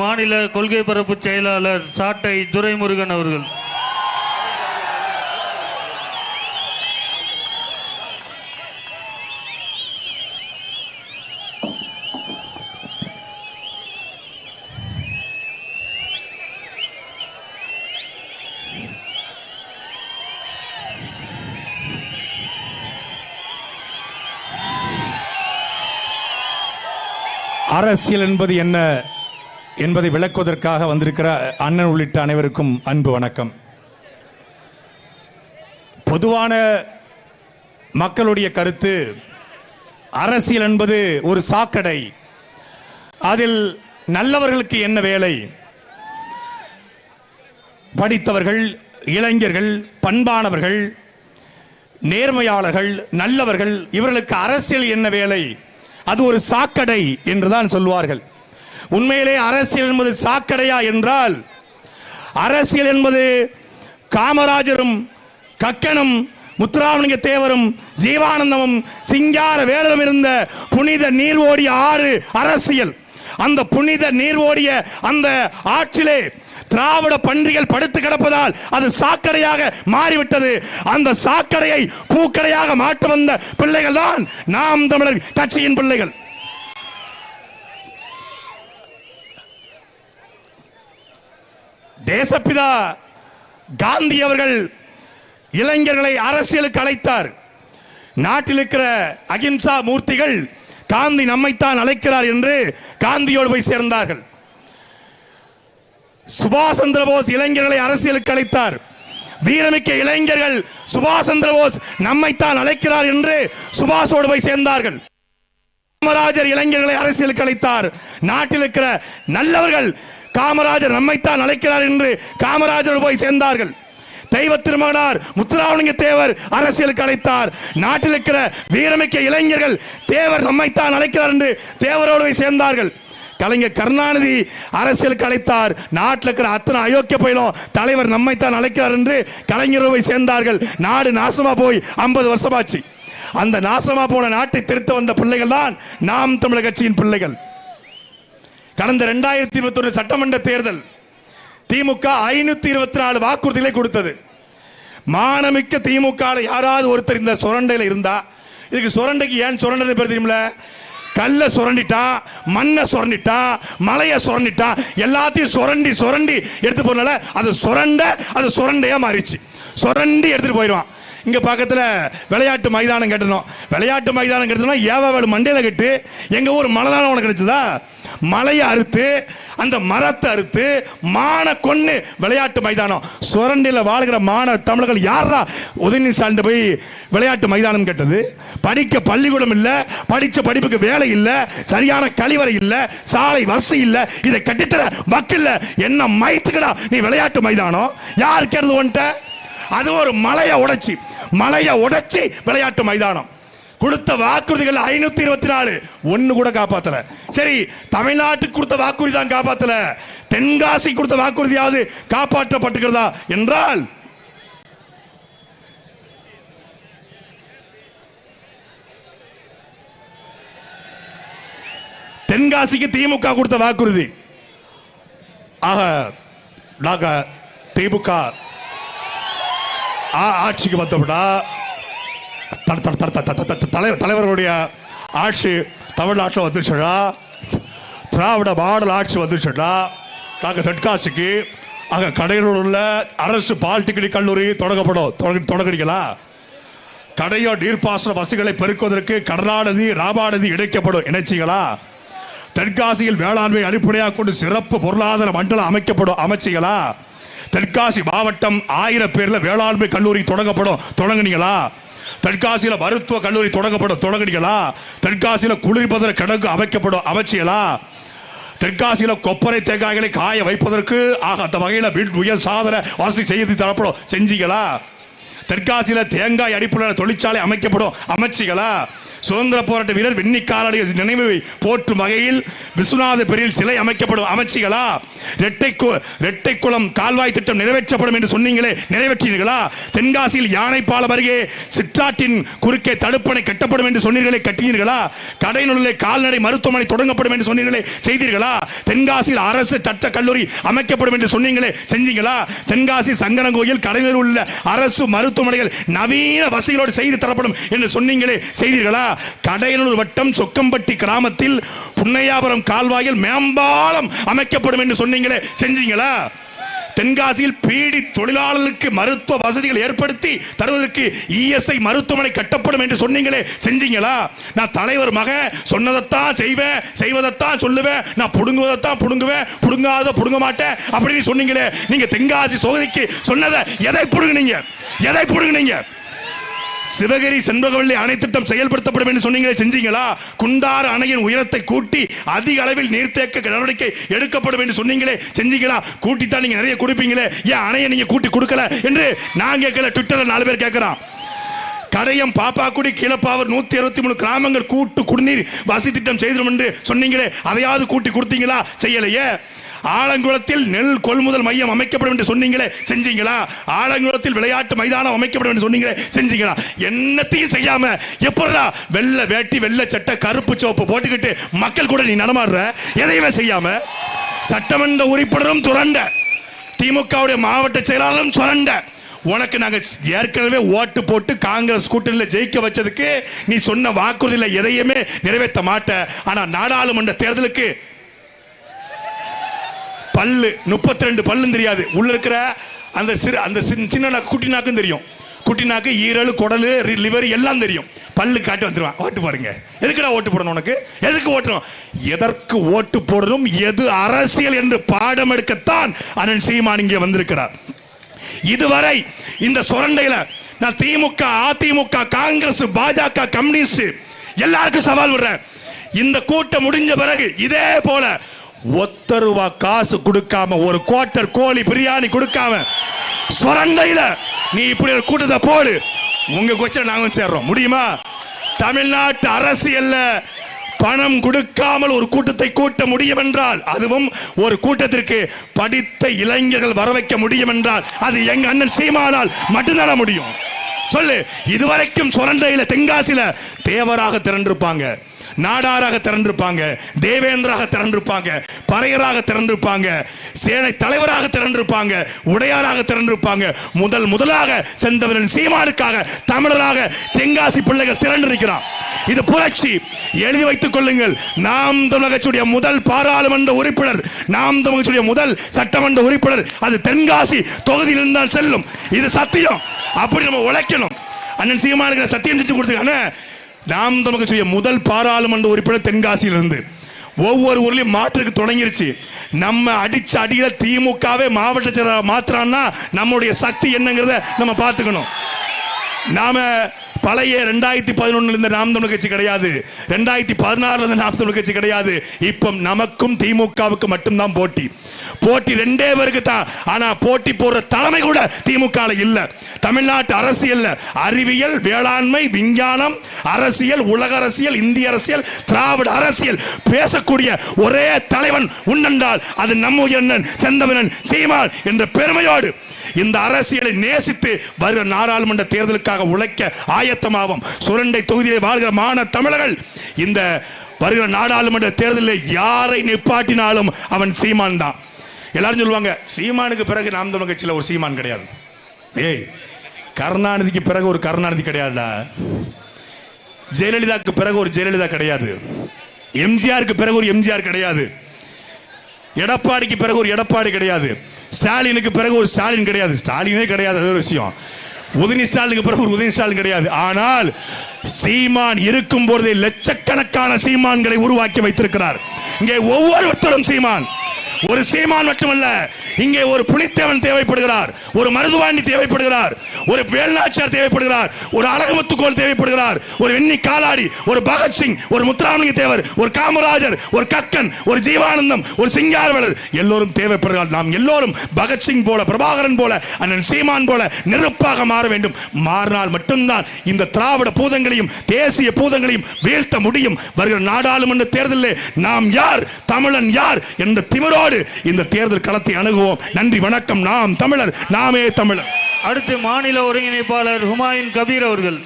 மாநில கொள்கை பரப்பு செயலாளர் சாட்டை துரைமுருகன் அவர்கள். அரசியல் என்பது என்ன? என்பதை விளக்குவதற்காக வந்திருக்கிற அண்ணன் உள்ளிட்ட அனைவருக்கும் அன்பு வணக்கம். பொதுவான மக்களுடைய கருத்து அரசியல் என்பது ஒரு சாக்கடை. அதில் நல்லவர்களுக்கு என்ன வேலை? படித்தவர்கள் இளைஞர்கள் பண்பானவர்கள் நேர்மையாளர்கள் நல்லவர்கள் இவர்களுக்கு அரசியல் என்ன வேலை? அது ஒரு சாக்கடை என்றுதான் சொல்வார்கள். உண்மையிலே அரசியல் என்பது சாக்கடையா என்றால் அரசியல் என்பது காமராஜரும் கக்கனும் முத்துராமலிங்க தேவரும் ஜீவானந்தமும் சிங்கார வேலரும் இருந்த புனித நீர் ஓடிய ஆறு அரசியல். அந்த புனித நீர் ஓடிய அந்த ஆற்றிலே திராவிட பன்றிகள் படுத்து கிடப்பதால் அது சாக்கடையாக மாறிவிட்டது. அந்த சாக்கடையை பூக்கடையாக மாற்ற வந்த பிள்ளைகள் தான் நாம் தமிழர் கட்சியின் பிள்ளைகள். தேசப்பிதா காந்தி அவர்கள் இளைஞர்களை அரசியலுக்கு அழைத்தார். நாட்டில் இருக்கிற அகிம்சா மூர்த்திகள் காந்தி நம்மைத்தான் அழைக்கிறார் என்று காந்தியோடு போய் சேர்ந்தார்கள். சுபாஷ் சந்திர போஸ் இளைஞர்களை அரசியலுக்கு அழைத்தார். வீரமிக்க இளைஞர்கள் சுபாஷ் சந்திர போஸ் நம்மைத்தான் அழைக்கிறார் என்று சுபாஷோடு போய் சேர்ந்தார்கள். காமராஜர் இளைஞர்களை அரசியலுக்கு அழைத்தார். நாட்டில் இருக்கிற நல்லவர்கள் காமராஜர் நம்மைத்தான் அழைக்கிறார் என்று காமராஜர் போய் சேர்ந்தார்கள். தெய்வ திருமணார் முத்துராமலிங்க தேவர் அரசியலுக்கு அழைத்தார். நாட்டில் இருக்கிற வீரமிக்க இளைஞர்கள் தேவர் நம்மைத்தான் அழைக்கிறார் என்று தேவரோடு போய் சேர்ந்தார்கள். கலைஞர் கருணாநிதி அரசியலுக்கு அழைத்தார். நாட்டில் இருக்கிற அத்தனை அயோக்கிய பயிலும் தலைவர் நம்மைத்தான் அழைக்கிறார் என்று கலைஞரோடு போய் சேர்ந்தார்கள். நாடு நாசமா போய் ஐம்பது வருஷமாச்சு. அந்த நாசமா போன நாட்டை திருத்த வந்த பிள்ளைகள் தான் நாம் தமிழர் கட்சியின் பிள்ளைகள். கடந்த ரெண்டாயிரத்தி இருபத்தி ஒன்று சட்டமன்ற தேர்தல் திமுக ஐநூத்தி இருபத்தி நாலு வாக்குறுதிகளை கொடுத்தது. மானமிக்க திமுக யாராவது ஒருத்தர் இந்த சுரண்டையில் இருந்தா இதுக்கு சுரண்டைக்கு ஏன் சுரண்டை பேர் தெரியுமில கல்ல சுரண்டிட்டா மண்ணை சுரண்டிட்டா மலையை சுரண்டிட்டா எல்லாத்தையும் சுரண்டி சுரண்டி எடுத்து போனால அது சுரண்ட அது சுரண்டையா மாறிச்சு சுரண்டி எடுத்துட்டு போயிடுவான். இங்க பக்கத்துல விளையாட்டு மைதானம் கட்டணும். விளையாட்டு மைதானம் கட்டணும் ஏவாவேலு மண்டையில கட்டு. எங்க ஊர் மலை தானே உனக்கு கிடைச்சதா? மலையை அறுத்து அந்த மரத்தை அறுத்து மான கொண்டு விளையாட்டு மைதானம். சுரண்டில வாழ்கிற மான தமிழர்கள் யாரா உதயநிதி ஸ்டாலின் போய் விளையாட்டு மைதானம் கட்டது? படிக்க பள்ளிக்கூடம் இல்லை படிச்ச படிப்புக்கு வேலை இல்லை சரியான கழிவறை இல்லை சாலை வசதி இல்லை இதை கட்டித்தர மக்கள் என்ன மைத்துக்கடா நீ விளையாட்டு மைதானம்? யார் கேட்டது வந்துட்ட அது ஒரு மலையை உடைச்சி மலையை உடைச்சி விளையாட்டு மைதானம். கொடுத்த வாக்குறுதிகள் ஐநூத்தி இருபத்தி நாலு. ஒன்னு கூட காப்பாத்தல. சரி தமிழ்நாட்டுக்கு கொடுத்த வாக்குறுதி தான் காப்பாத்தல. தென்காசி கொடுத்த வாக்குறுதியாவது காப்பாற்றப்பட்டுகிறதா என்றால் தென்காசிக்கு திமுக கொடுத்த வாக்குறுதி. ஆக நாங்க திமுக ஆட்சிக்கு வந்தோம்னா த- த- த- த- த- தலைவர்களுடைய ஆட்சி தமிழ்நாட்டில் வந்துச்சுடா திராவிட மாடல் ஆட்சி வந்துச்சுடா நாங்கள் தென்காசிக்கு அங்கே கடையில் உள்ள அரசு பாலிடெக்னிக் கல்லூரி தொடங்கப்படும். தொடங்குறீங்களா? கடையோ நீர்ப்பாசன வசதிகளை பெருக்குவதற்கு கருணாநிதி ராமாநதி இணைக்கப்படும். இணைச்சிகளா தென்காசியில் வேளாண்மை அடிப்படையாக கொண்டு சிறப்பு பொருளாதார மண்டலம் அமைக்கப்படும். அமைச்சிகளா தென்காசி மாவட்டம் ஆயிரம் பேர்ல வேளாண்மை கல்லூரி தொடங்கப்படும். தொடங்குனீங்களா? தென்காசியில மருத்துவ கல்லூரி தொடங்கப்படும். தொடங்குனீங்களா? தென்காசியில குளிர்பதன கிடங்கு அமைக்கப்படும். அமைச்சிகளா தென்காசியில கொப்பரை தேங்காய்களை காய வைப்பதற்கு ஆக அந்த வகையில வீண் உயர் சாதன வசதி செய்து தரப்படும். செஞ்சீங்களா? தென்காசியில தேங்காய் அடிப்படையில் தொழிற்சாலை அமைக்கப்படும். அமைச்சிகளா சுதந்திர போராட்ட வீரர் வெண்ணிக்காலடைய நினைவை போற்றும் வகையில் விஸ்வநாத பெரியில் சிலை அமைக்கப்படும். அமைச்சிகளா? ரெட்டை கு- குளம் கால்வாய் திட்டம் நிறைவேற்றப்படும் என்று சொன்னீங்களே நிறைவேற்றினீர்களா? தென்காசியில் யானைப்பாலம் அருகே சிற்றாற்றின் குறுக்கே தடுப்பணை கட்டப்படும் என்று சொன்னீர்களே கட்டினீர்களா? கடைநுள்ள கால்நடை மருத்துவமனை தொடங்கப்படும் என்று சொன்னீர்களே செய்தீர்களா? தென்காசியில் அரசு சட்ட கல்லூரி அமைக்கப்படும் என்று சொன்னீங்களே செஞ்சீங்களா? தென்காசி சங்கரங்கோயில் கடையில் உள்ள அரசு மருத்துவமனைகள் நவீன வசதிகளோடு செய்து தரப்படும் என்று சொன்னீங்களே செய்தீர்களா? கடையனூர் வட்டம் சொக்கம்பட்டி கிராமத்தில் புன்னையாபுரம் கால்வாயில் மேம்பாலம் அமைக்கப்படும் என்று சொன்னீங்களே செஞ்சீங்களா? தென்காசியில் பீடி தொழிலாளர்களுக்கு மருத்துவ வசதிகள் ஏற்படுத்தி தருவதற்கு இஎஸ்ஐ மருத்துவமனை கட்டப்படும் என்று சொன்னீங்களே செஞ்சீங்களா? நான் தலைவர் மக சொன்னதைத்தான் செய்வேன் செய்வதைத்தான் சொல்லுவேன் நான் புடுங்குவதைத்தான் புடுங்குவேன் புடுங்காத புடுங்க மாட்டேன் அப்படின்னு சொன்னீங்களே நீங்க தென்காசி சோதனைக்கு சொன்னதை எதை புடுங்குனீங்க? எதை புடுங்குனீங்க? சிவகிரி செண்பகவல்லி அணை திட்டம் செயல்படுத்தப்படும் என்று சொன்னீங்களே செஞ்சீங்களா? குண்டார அணையின் உயரத்தை கூட்டி அதிக அளவில் நீர்த்தேக்க நடவடிக்கை எடுக்கப்படும் என்று சொன்னீங்களே செஞ்சீங்களா? கூட்டித்தான் நீங்க நிறைய கொடுப்பீங்களே ஏன் அணையை நீங்க கூட்டி கொடுக்கல என்று நான் கேட்கல ட்விட்டர்ல நாலு பேர் கேட்கிறான். கடையம் பாப்பாக்குடி கீழப்பாவர் நூத்தி அறுபத்தி மூணு கிராமங்கள் கூட்டு குடிநீர் வசதி திட்டம் செய்திடும் என்று சொன்னீங்களே அதையாவது கூட்டி கொடுத்தீங்களா? செய்யலையே. ஆலங்குளத்தில் நெல் கொள்முதல் மையம் அமைக்கப்படும் என்று சொன்னீங்களே செஞ்சீங்களா? ஆலங்குளத்தில் விளையாட்டு மைதானம் அமைக்கப்படும் என்று சொன்னீங்களே செஞ்சீங்களா? என்னத்தையும் செய்யாம எப்படா வெள்ளை வேட்டி வெள்ளை சட்டை கருப்பு சோப்பு போட்டுக்கிட்டு மக்கள் கூட நீ நடமாடுற? எதையுமே செய்யாம சட்டமன்ற உறுப்பினரும் துரண்ட திமுகவுடைய மாவட்ட செயலாளரும் சுரண்ட. உனக்கு நாங்க ஏற்கனவே ஓட்டு போட்டு காங்கிரஸ் கூட்டணியில் ஜெயிக்க வச்சதுக்கு நீ சொன்ன வாக்குறுதியில் எதையுமே நிறைவேற்ற மாட்ட. ஆனா நாடாளுமன்ற தேர்தலுக்கு பல்லு முப்பத்தி ரெண்டு பல்லும் தெரியாது. உள்ள இருக்கிற அந்த சிறு அந்த சின்ன- சின்ன குட்டி நாக்கும் தெரியும். குட்டி நாக்கு ஈரல் குடல் லிவர் எல்லாம் தெரியும். பல்லு காட்டி வந்துடுவான் ஓட்டு போடுங்க. எதுக்குடா ஓட்டு போடணும் உனக்கு? எதுக்கு ஓட்டணும்? எதற்கு ஓட்டு போடணும்? எது அரசியல் என்று பாடம் எடுக்கத்தான் அண்ணன் சீமான் இங்கே வந்திருக்கிறார். இதுவரை இந்த சுரண்டையில நான் திமுக அதிமுக காங்கிரஸ் பாஜக கம்யூனிஸ்ட் எல்லாருக்கும் சவால் விடுறேன். இந்த கூட்டம் முடிஞ்ச பிறகு இதே போல ஒத்த ரூபா காசு கொடுக்காம ஒரு குவார்டர் கோழி பிரியாணி கொடுக்காம சுரண்டையில நீ இப்படி ஒரு கூட்டத்தை போடு. உங்க கொச்சனை நாங்க சேர்றோம். முடியுமா? தமிழ்நாட்டு அரசியல்ல பணம் கொடுக்காமல் ஒரு கூட்டத்தை கூட்ட முடியும் என்றால் அதுவும் ஒரு கூட்டத்திற்கு படித்த இளைஞர்கள் வர வைக்க முடியும் என்றால் அது எங்க அண்ணன் சீமானால் மட்டும்தான் முடியும். சொல்லு இதுவரைக்கும் சுரண்டையில தென்காசியில தேவராக திரண்டிருப்பாங்க. நாடாராக திறந்திருப்பாங்க தேவேந்திராக திறந்திருப்பாங்க பறையராக திறந்திருப்பாங்க சேனை தலைவராக திறந்திருப்பாங்க உடையாராக திறந்திருப்பாங்க முதல் முதலாக செந்தவரின் சீமானுக்காக தமிழராக தென்காசி பிள்ளைகள் திரண்டிருக்கிறான் இது புரட்சி. எழுதி வைத்துக் கொள்ளுங்கள். நாம் தமிழகத்துடைய முதல் பாராளுமன்ற உறுப்பினர் நாம் தமிழகத்துடைய முதல் சட்டமன்ற உறுப்பினர் அது தென்காசி தொகுதியில் இருந்தால் செல்லும். இது சத்தியம். அப்படி நம்ம உழைக்கணும். அண்ணன் சீமானுக்கு சத்தியம் செஞ்சு கொடுத்துருக்காங்க நாம் தமிழகத்துடைய முதல் பாராளுமன்ற உறுப்பினர் தென்காசியிலிருந்து. ஒவ்வொரு ஊர்லயும் மாற்றுக்கு தொடங்கிருச்சு. நம்ம அடிச்ச அடியில திமுகவே மாவட்ட செயலாளர் மாத்திரான்னா நம்முடைய சக்தி என்னங்கிறத நம்ம பார்த்துக்கணும். நாம பழைய ரெண்டாயிரத்தி பதினொன்னுல இருந்த நாம் தமிழ் கட்சி கிடையாது. ரெண்டாயிரத்தி பதினாறுல இருந்த நாம் தமிழ் கட்சி கிடையாது. இப்போ நமக்கும் திமுகவுக்கு மட்டும்தான் போட்டி. போட்டி ரெண்டே பேருக்கு தான். ஆனா போட்டி போடுற தலைமை கூட திமுக இல்ல. தமிழ்நாட்டு அரசியல் அறிவியல் வேளாண்மை விஞ்ஞானம் அரசியல் உலக அரசியல் இந்திய அரசியல் திராவிட அரசியல் பேசக்கூடிய ஒரே தலைவன் உண்ணென்றால் அது நம்ம உயர்ந்தன் செந்தமிழன் சீமான் என்ற பெருமையோடு இந்த அரசியலை நேசித்து வருகிற நாடாளுமன்ற தேர்தலுக்காக உழைக்க ஆயத்தமாகும். சுரண்டை தொகுதியில் வாழ்கிற மாண தமிழர்கள் இந்த வருகிற நாடாளுமன்ற தேர்தலில் யாரை நிப்பாட்டினாலும் அவன் சீமான் தான். எல்லாரும் சொல்லுவாங்க சீமானுக்கு பிறகு நாம் தமிழ் கட்சியில் ஒரு சீமான் கிடையாது. ஏய் கருணாநிதிக்கு பிறகு ஒரு கருணாநிதி கிடையாதுடா. ஜெயலலிதாக்கு பிறகு ஒரு ஜெயலலிதா கிடையாது. எம்ஜிஆருக்கு பிறகு ஒரு எம்ஜிஆர் கிடையாது. எடப்பாடிக்கு பிறகு ஒரு எடப்பாடி கிடையாது. ஸ்டாலினுக்கு பிறகு ஒரு ஸ்டாலின் கிடையாது. ஸ்டாலினே கிடையாது அது ஒரு விஷயம். உதயநிதி ஸ்டாலினுக்கு பிறகு ஒரு உதயநிதி ஸ்டாலின் கிடையாது. ஆனால் சீமான் இருக்கும் பொழுதே லட்சக்கணக்கான சீமான்களை உருவாக்கி வைத்திருக்கிறார். இங்கே ஒவ்வொருத்தரும் சீமான். ஒரு சீமான் மட்டுமல்ல இங்கே ஒரு புலித்தேவன் தேவைப்படுகிறார் ஒரு மருதுவாண்டி தேவைப்படுகிறார் ஒரு வேல்நாச்சியார் தேவைப்படுகிறார் ஒரு அழகமுத்துக்கோள் தேவைப்படுகிறார் ஒரு வெண்ணி காலாடி ஒரு பகத்சிங் ஒரு முத்துராமலிங்க தேவர் ஒரு காமராஜர் ஒரு கக்கன் ஒரு ஜீவானந்தம் ஒரு சிங்காரவலர் எல்லோரும் தேவைப்படுகிறார். நாம் எல்லோரும் பகத்சிங் போல பிரபாகரன் போல அண்ணன் சீமான் போல நெருப்பாக மாற வேண்டும். மாறினால் மட்டும்தான் இந்த திராவிட பூதங்களையும் தேசிய பூதங்களையும் வீழ்த்த முடியும். வருகிற நாடாளுமன்ற தேர்தலில் நாம் யார் தமிழன் யார் என்ற திமிரோ நாடு இந்த தேர்தல் களத்தை அணுகுவோம். நன்றி வணக்கம். நாம் தமிழர் நாமே தமிழர். அடுத்து மாநில ஒருங்கிணைப்பாளர் ஹுமாயூன் கபீர் அவர்கள்.